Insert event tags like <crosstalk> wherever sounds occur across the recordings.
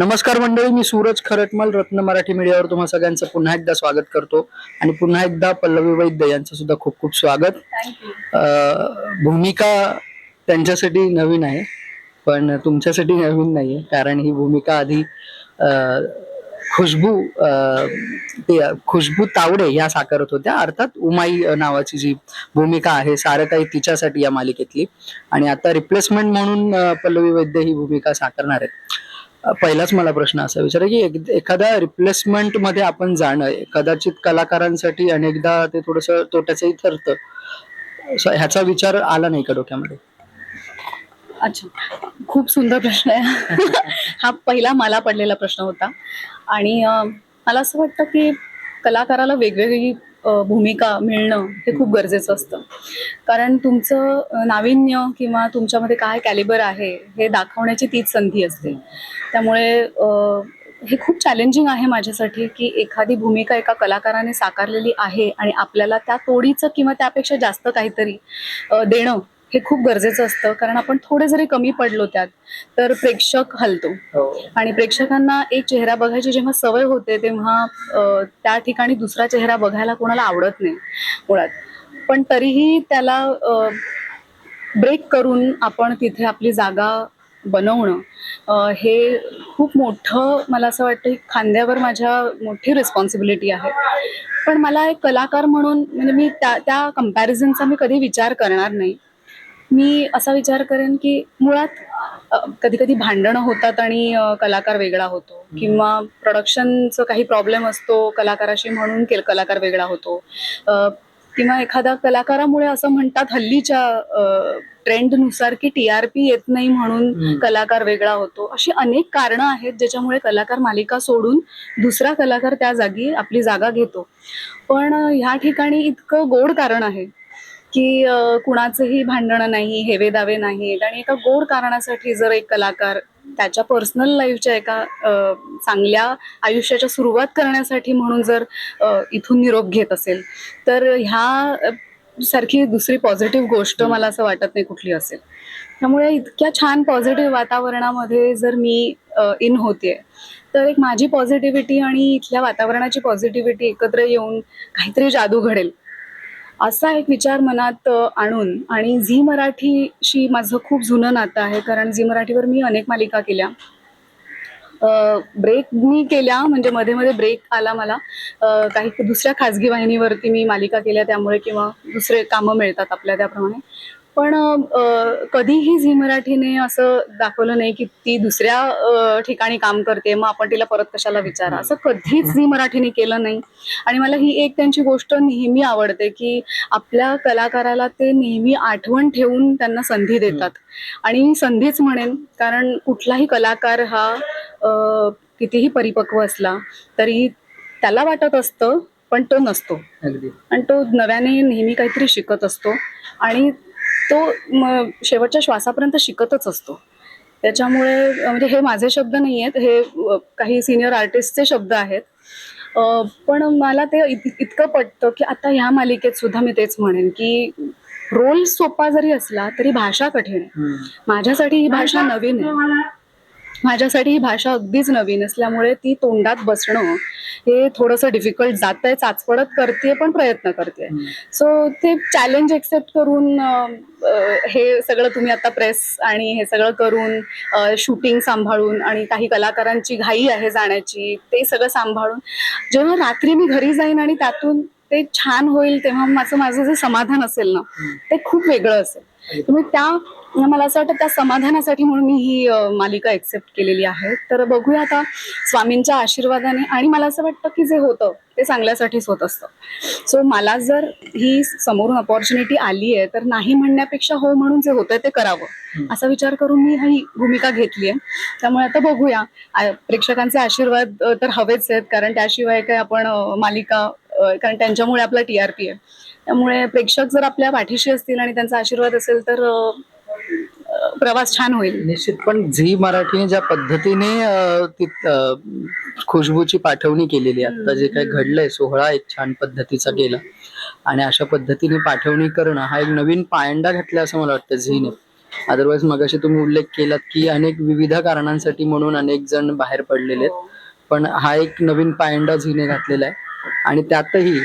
नमस्कार मंडळी मी सूरज खरटमल रत्न मराठी मीडियावर तुम्हा सगळ्यांचं पुन्हा एकदा स्वागत करतो. आणि पुन्हा एकदा पल्लवी वैद्य यांचं सुद्धा खूप खूप स्वागत. भूमिका त्यांच्यासाठी नवीन आहे पण तुमच्यासाठी नवीन नाही आहे कारण ही भूमिका आधी खुशबू ते- खुशबू तावडे या साकारत होत्या. अर्थात उमाई नावाची जी भूमिका आहे सारं काही तिच्यासाठी या मालिकेतली. आणि आता रिप्लेसमेंट म्हणून पल्लवी वैद्य ही भूमिका साकारणार आहेत. अं, पहिलाच मला प्रश्न असा विचार की एक- एखाद्या रिप्लेसमेंटमध्ये आपण जाणं कदाचित कलाकारांसाठी अनेकदा ते थोडस तोट्याचंही ठरतं. ह्याचा विचार आला नाही का डोक्यामध्ये? अच्छा. खूप सुंदर प्रश्न आहे. हा पहिला मला पडलेला प्रश्न होता. आणि मला असं वाटतं की कलाकाराला वेगवेगळी भूमिका मिळणं हे खूप गरजेचं असतं. कारण तुमचं नाविन्य किंवा तुमच्यामध्ये काय कॅलिबर आहे हे दाखवण्याची तीच संधी असते. त्यामुळे हे खूप चॅलेंजिंग आहे माझ्यासाठी की एखादी भूमिका एका कलाकाराने साकारलेली आहे आणि आपल्याला त्या तोडीचं किंवा त्यापेक्षा जास्त काहीतरी देणं हे खूप गरजेचं असतं. कारण आपण थोडे जरी कमी पडलो त्यात तर प्रेक्षक हलतो. आणि प्रेक्षकांना एक चेहरा बघायची जेव्हा सवय होते तेव्हा त्या ठिकाणी दुसरा चेहरा बघायला कोणाला आवडत नाही मुळात. पण तरीही त्याला ब्रेक करून आपण तिथे आपली जागा बनवणं हे खूप मोठं मला असं वाटतं की खांद्यावर माझ्या मोठी रिस्पॉन्सिबिलिटी आहे. पण मला एक कलाकार म्हणून म्हणजे मी त्या त्या कम्पॅरिझनचा मी कधी विचार करणार नाही. मी असा विचार करेन की मुळात कधी कधी भांडणं होतात आणि कलाकार वेगळा होतो. किंवा प्रोडक्शनचं काही प्रॉब्लेम असतो कलाकाराशी म्हणून के- कलाकार वेगळा होतो. किंवा एखाद्या कलाकारामुळे असं म्हणतात हल्लीच्या ट्रेंडनुसार की टी आर पी येत नाही म्हणून. कलाकार वेगळा होतो. अशी अनेक कारणं आहेत ज्याच्यामुळे कलाकार मालिका सोडून दुसरा कलाकार त्या जागी आपली जागा घेतो. पण ह्या ठिकाणी इतकं गोड कारण आहे की कुणाचंही भांडणं नाही हेवे दावे नाहीत आणि एका गोड कारणासाठी जर एक कलाकार त्याच्या पर्सनल लाईफच्या एका चांगल्या आयुष्याच्या सुरुवात करण्यासाठी म्हणून जर इथून निरोप घेत असेल तर ह्या सारखी दुसरी पॉझिटिव्ह गोष्ट मला असं वाटत नाही कुठली असेल. त्यामुळे इतक्या छान पॉझिटिव्ह वातावरणामध्ये जर मी इन होते तर एक माझी पॉझिटिव्हिटी आणि इथल्या वातावरणाची पॉझिटिव्हिटी एकत्र येऊन काहीतरी जादू घडेल. असा एक विचार मनात आणून आणि झी मराठीशी माझं खूप जुनं नातं आहे कारण झी मराठीवर मी अनेक मालिका केल्या. ब्रेक मी केल्या म्हणजे मध्ये मध्ये ब्रेक आला मला. काही दुसऱ्या खाजगी वाहिनीवरती मी मालिका केल्या त्यामुळे किंवा दुसरे कामं मिळतात आपल्या त्याप्रमाणे. पण कधीही झी मराठीने असं दाखवलं नाही की ती दुसऱ्या ठिकाणी काम करते मग आपण तिला परत कशाला विचारा. असं कधीच झी मराठीने केलं नाही. आणि मला ही एक त्यांची गोष्ट नेहमी आवडते की आपल्या कलाकाराला ते नेहमी आठवण ठेवून त्यांना संधी देतात. आणि संधीच म्हणेन कारण कुठलाही कलाकार हा कितीही परिपक्व असला तरी त्याला वाटत असतं पण तो नसतो. आणि तो नव्याने नेहमी काहीतरी शिकत असतो. आणि तो म- शेवटच्या श्वासापर्यंत शिकतच असतो. त्याच्यामुळे म्हणजे हे माझे शब्द नाही आहेत हे काही सिनियर आर्टिस्टचे शब्द आहेत. पण मला ते इत- इतकं पटतं की आता ह्या मालिकेत सुद्धा मी तेच म्हणेन की रोल सोपा जरी असला तरी भाषा कठीण आहे. माझ्यासाठी ही भाषा नवीन आहे. माझ्यासाठी ही भाषा अगदीच नवीन असल्यामुळे ती तोंडात बसणं हे थोडंसं डिफिकल्ट जात आहे चाचपडत करते पण प्रयत्न करते सो ते चॅलेंज एक्सेप्ट करून हे सगळं तुम्ही आता प्रेस आणि हे सगळं करून शूटिंग सांभाळून आणि काही कलाकारांची घाई आहे जाण्याची ते सगळं सांभाळून जेव्हा रात्री मी घरी जाईन आणि त्यातून ते छान होईल तेव्हा माझं माझं जे समाधान असेल ना ते खूप वेगळं असेल. त्यामुळे त्या मला असं वाटतं त्या समाधानासाठी म्हणून मी ही मालिका एक्सेप्ट केलेली आहे. तर बघूया आता स्वामींच्या आशीर्वादाने आणि मला असं वाटतं की जे होतं ते चांगल्यासाठीच होत असतं. सो मला जर ही समोरून अपॉर्च्युनिटी आली आहे तर नाही म्हणण्यापेक्षा हो म्हणून जे होतंय ते करावं. असा विचार करून मी ही भूमिका घेतली आहे. त्यामुळे आता बघूया. प्रेक्षकांचे आशीर्वाद तर हवेच आहेत कारण त्याशिवाय काय आपण मालिका कारण त्यांच्यामुळे आपला टी आर पी आहे. त्यामुळे प्रेक्षक जर आपल्या पाठीशी असतील आणि त्यांचा आशीर्वाद असेल तर प्रवास छान होईल. निश्चित पण झी मराठीने ज्या पद्धतीने अं, ती अं, खुशबूची पाठवणी केलेली आहे. आता जे काही घडलंय सोहळा एक छान पद्धतीचा गेला. आणि अशा पद्धतीने पाठवणी करणं हा एक नवीन पायंडा घातला असं मला वाटतं झीने. अदरवाईज मगाशी तुम्ही उल्लेख केलात की अनेक विविध कारणांसाठी म्हणून अनेक जण बाहेर पडलेले आहेत. पण हा एक नवीन पायंडा झीने घातलेला आहे. आणि त्यातही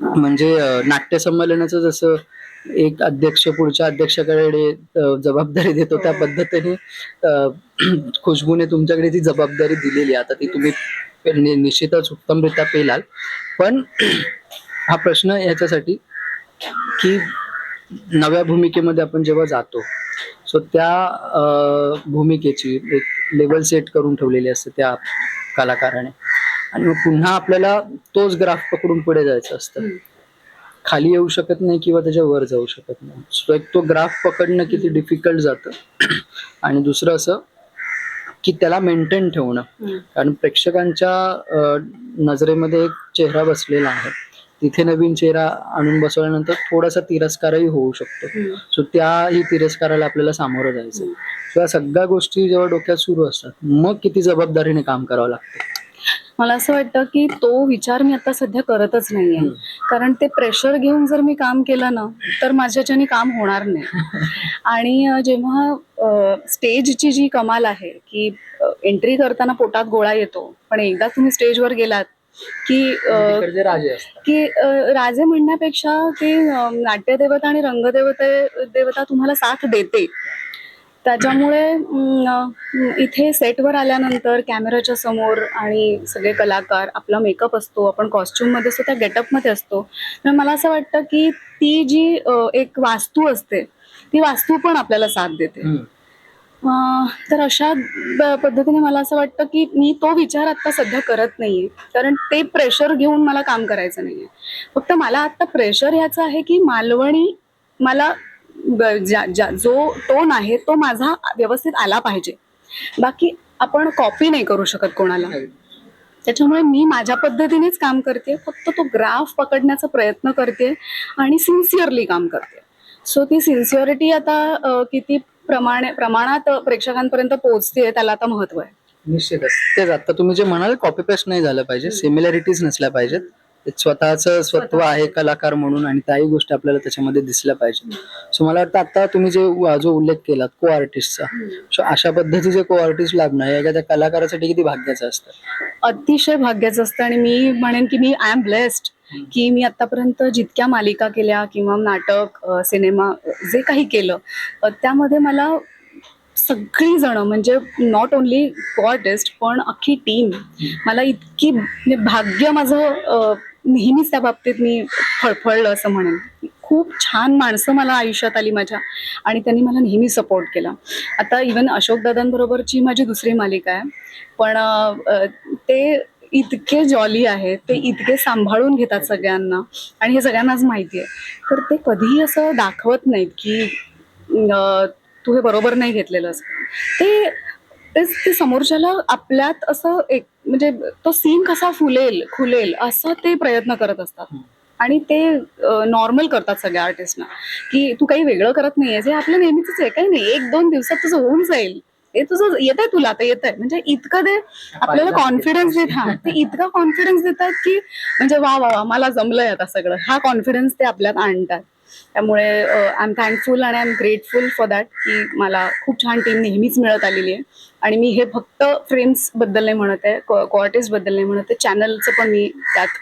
म्हणजे अं, नाट्य संमेलनाचं जसं एक अध्यक्ष पुढच्या अध्यक्षाकडे जबाबदारी देतो. त्या पद्धतीने <clears throat> खुशबूने तुमच्याकडे ती जबाबदारी दिलेली आहे. आता ती तुम्ही निश्चितच उत्तमरित्या पेलाल. पण <clears throat> हा प्रश्न याच्यासाठी की नव्या भूमिकेमध्ये आपण जेव्हा जातो सो त्या भूमिकेची एक लेवल सेट करून ठेवलेली असते त्या कलाकाराने. आणि मग पुन्हा आपल्याला तोच ग्राफ पकडून पुढे जायचं असतं. खाली येऊ शकत नाही किंवा त्याच्या वर जाऊ शकत नाही. सो एक तो ग्राफ पकडणं किती डिफिकल्ट जातं. <clears throat> आणि दुसरं असं की त्याला मेंटेन ठेवणं. कारण प्रेक्षकांच्या नजरेमध्ये एक चेहरा बसलेला आहे. तिथे नवीन चेहरा आणून बसवल्यानंतर थोडासा तिरस्कारही होऊ शकतो. सो त्याही तिरस्काराला आपल्याला सामोरं जायचं या सगळ्या गोष्टी जेव्हा डोक्यात सुरू असतात मग किती जबाबदारीने काम करावं लागतं. मला असं वाटतं की तो विचार मी आता सध्या करतच नाहीये. कारण ते प्रेशर घेऊन जर मी काम केलं ना तर माझ्याच्याने काम होणार नाही. <laughs> आणि जेव्हा स्टेजची जी कमाल आहे की एंट्री करताना पोटात गोळा येतो पण एकदा तुम्ही स्टेजवर गेलात की राजे की राजे म्हणण्यापेक्षा की नाट्यदेवता आणि रंगदेवते देवता तुम्हाला साथ देते. त्याच्यामुळे इथे सेटवर आल्यानंतर कॅमेराच्या समोर आणि सगळे कलाकार आपला मेकअप असतो आपण कॉस्ट्युममध्ये असतो त्या गेटअपमध्ये असतो. तर मला असं वाटतं की ती जी एक वास्तू असते ती वास्तू पण आपल्याला साथ देते. तर अशा पद्धतीने मला असं वाटतं की मी तो विचार आता सध्या करत नाहीये. कारण ते प्रेशर घेऊन मला काम करायचं नाहीये. फक्त मला आता प्रेशर ह्याचं आहे की मालवणी मला ज्या- ज्या- जो टोन आहे तो माझा व्यवस्थित आला पाहिजे. बाकी आपण कॉपी नाही करू शकत कोणाला. त्याच्यामुळे मी माझ्या पद्धतीनेच काम करते. फक्त तो ग्राफ पकडण्याचा प्रयत्न करते आणि सिन्सिअरली काम करते. सो ती सिन्सिअरिटी आता किती प्रमाणे प्रमाणात प्रेक्षकांपर्यंत पोहोचते त्याला आता महत्त्व आहे. निश्चितच. तेच आता तुम्ही जे म्हणाल कॉपी पेस्ट नाही झालं पाहिजे. सिमिलॅरिटीज नसल्या पाहिजेत. एक स्वतःच स्वत्व आहे कलाकार म्हणून आणि त्याही गोष्टी आपल्याला त्याच्यामध्ये दिसल्या पाहिजे सो मला वाटतं आता तुम्ही जे जो उल्लेख केलात को आर्टिस्टचा सो अशा पद्धतीचे को आर्टिस्ट लाभणं हे एखाद्या कलाकारासाठी किती भाग्याचं असतं? अतिशय भाग्याचं असतं आणि मी म्हणेन की मी आय एम ब्लेस्ड की मी आतापर्यंत जितक्या मालिका केल्या किंवा नाटक सिनेमा जे काही केलं त्यामध्ये मला सगळी जण म्हणजे नॉट ओन्ली आर्टिस्ट पण अख्खी टीम मला इतकी भाग्य माझं नेहमीच त्या बाबतीत मी फळफळलं असं म्हणेन. खूप छान माणसं मला आयुष्यात आली माझ्या आणि त्यांनी मला नेहमी सपोर्ट केला. आता इवन अशोक दादांबरोबरची माझी दुसरी मालिका आहे. पण ते इतके जॉली आहेत ते इतके सांभाळून घेतात सगळ्यांना आणि हे सगळ्यांनाच माहिती आहे. तर ते कधीही असं दाखवत नाहीत की तू हे बरोबर नाही घेतलेलं असं ते तेच ते समोरच्याला आपल्यात असं एक म्हणजे तो सीन कसा फुलेल खुलेल असं ते प्रयत्न करत असतात. आणि ते नॉर्मल करतात सगळ्या आर्टिस्टना की तू काही वेगळं करत नाहीये जे आपलं नेहमीच आहे काही नाही एक दोन दिवसात तुझं होऊन जाईल. ते तुझं येत आहे तुला आता येत आहे म्हणजे इतकं ते आपल्याला कॉन्फिडन्स देत हा ते इतका कॉन्फिडन्स देतात की म्हणजे वा वा वा मला जमलंय आता सगळं. हा कॉन्फिडन्स ते आपल्यात आणतात. त्यामुळे आय एम थँकफुल आणि I am grateful for that की मला खूप छान टीम नेहमीच मिळत आलेली आहे. आणि मी हे फक्त फ्रेम्सबद्दल नाही म्हणत आहे क्वार्टिस्टबद्दल नाही म्हणत आहे चॅनलचं पण मी त्यात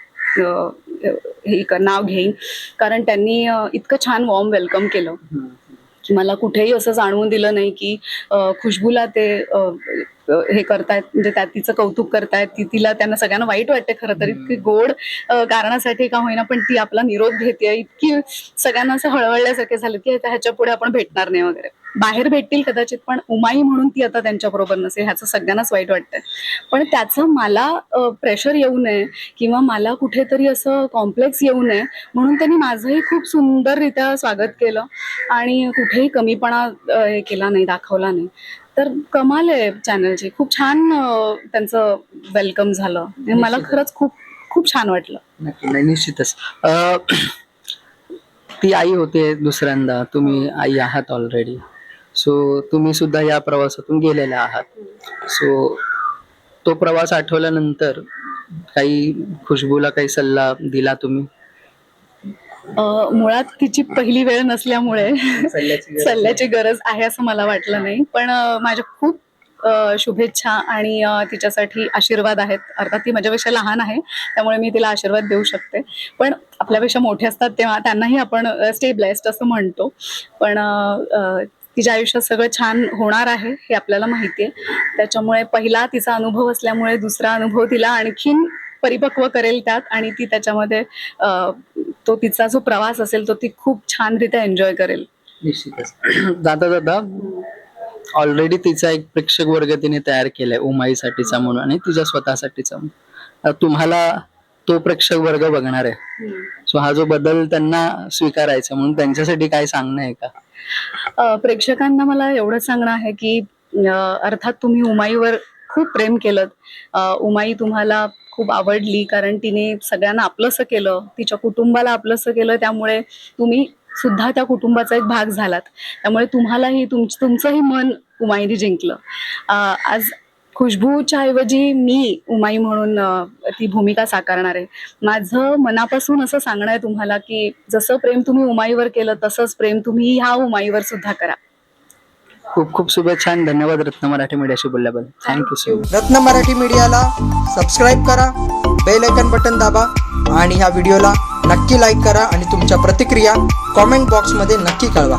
हे नाव घेईन. कारण त्यांनी इतकं छान वॉर्म वेलकम केलं. की मला कुठेही असं जाणवून दिलं नाही की खुशबूला ते हे करतायत म्हणजे त्या तिचं कौतुक करतायत ती तिला त्यांना सगळ्यांना वाईट वाटते खरं तर. इतकी गोड कारणासाठी का होईना पण ती आपला निरोप घेते इतकी सगळ्यांना असं हळवळल्यासारखे झालं की आता ह्याच्या पुढे आपण भेटणार नाही वगैरे. बाहेर भेटतील कदाचित पण उमाई म्हणून ती आता त्यांच्या बरोबर नसेल. ह्याचं सगळ्यांनाच वाईट वाटतंय. पण त्याचं मला प्रेशर येऊ नये किंवा मला कुठेतरी असं कॉम्प्लेक्स येऊ नये म्हणून त्यांनी माझंही खूप सुंदररित्या स्वागत केलं आणि कुठेही कमीपणा हे केला नाही दाखवला नाही. तर कमाल आहे चॅनलची खूप छान त्यांचं वेलकम झालं. आणि मला. खरंच खूप खूप छान वाटलं. नक्की नाही निश्चितच. अं, <clears throat> ती आई होते दुसऱ्यांदा. तुम्ही आई आहात ऑलरेडी सो तुम्ही सुद्धा या प्रवासातून गेलेल्या आहात. सो तो प्रवास आठवल्यानंतर काही खुशबूला काही सल्ला दिला तुम्ही? मुळात तिची पहिली वेळ नसल्यामुळे सल्ल्याची गरज आहे असं मला वाटलं नाही. पण माझ्या खूप शुभेच्छा आणि तिच्यासाठी आशीर्वाद आहेत. अर्थात ती माझ्यापेक्षा लहान आहे त्यामुळे मी तिला आशीर्वाद देऊ शकते. पण आपल्यापेक्षा मोठे असतात तेव्हा त्यांनाही आपण स्टे ब्लेस्ड असं म्हणतो. पण तिच्या आयुष्यात सगळं छान होणार आहे हे आपल्याला माहिती आहे. त्याच्यामुळे पहिला तिचा अनुभव असल्यामुळे दुसरा अनुभव तिला आणखीन परिपक्व करेल त्यात आणि ती त्याच्यामध्ये तो तिचा जो प्रवास असेल तो ती खूप छानरित्या एन्जॉय करेल. निश्चितच. जाता जाता ऑलरेडी तिचा एक प्रेक्षक वर्ग तिने तयार केलाय उमाईसाठीचा म्हणून आणि तिच्या स्वतःसाठीचा म्हणून. तुम्हाला तो प्रेक्षक वर्ग बघणार आहे. सो हा जो बदल त्यांना स्वीकारायचा म्हणून त्यांच्यासाठी काय सांगणं आहे का? प्रेक्षकांना मला एवढं सांगणं आहे की अर्थात तुम्ही उमाईवर खूप प्रेम केलं. उमाई तुम्हाला खूप आवडली कारण तिने सगळ्यांना आपलंसं केलं. तिच्या कुटुंबाला आपलंसं केलं. त्यामुळे तुम्ही सुद्धा त्या कुटुंबाचा एक भाग झालात. त्यामुळे तुम्हालाही तुम तुमचंही मन उमाईने जिंकलं. आज खुशबूच्या ऐवजी मी उमाई म्हणून ती भूमिका साकारणार आहे. माझं मनापासून असं सांगणं आहे तुम्हाला की जसं प्रेम तुम्ही उमाईवर केलं तसंच प्रेम तुम्ही ह्या उमाईवर सुद्धा करा. खूप खूप शुभेच्छा आणि धन्यवाद रत्न मराठी मीडियाशी बोलल्याबद्दल. Thank you so much Ratna Marathi मीडियाला सबस्क्राईब करा बेल आयकन बटन दाबा आणि ह्या व्हिडिओला नक्की लाईक करा आणि तुमच्या प्रतिक्रिया कॉमेंट बॉक्समध्ये नक्की कळवा.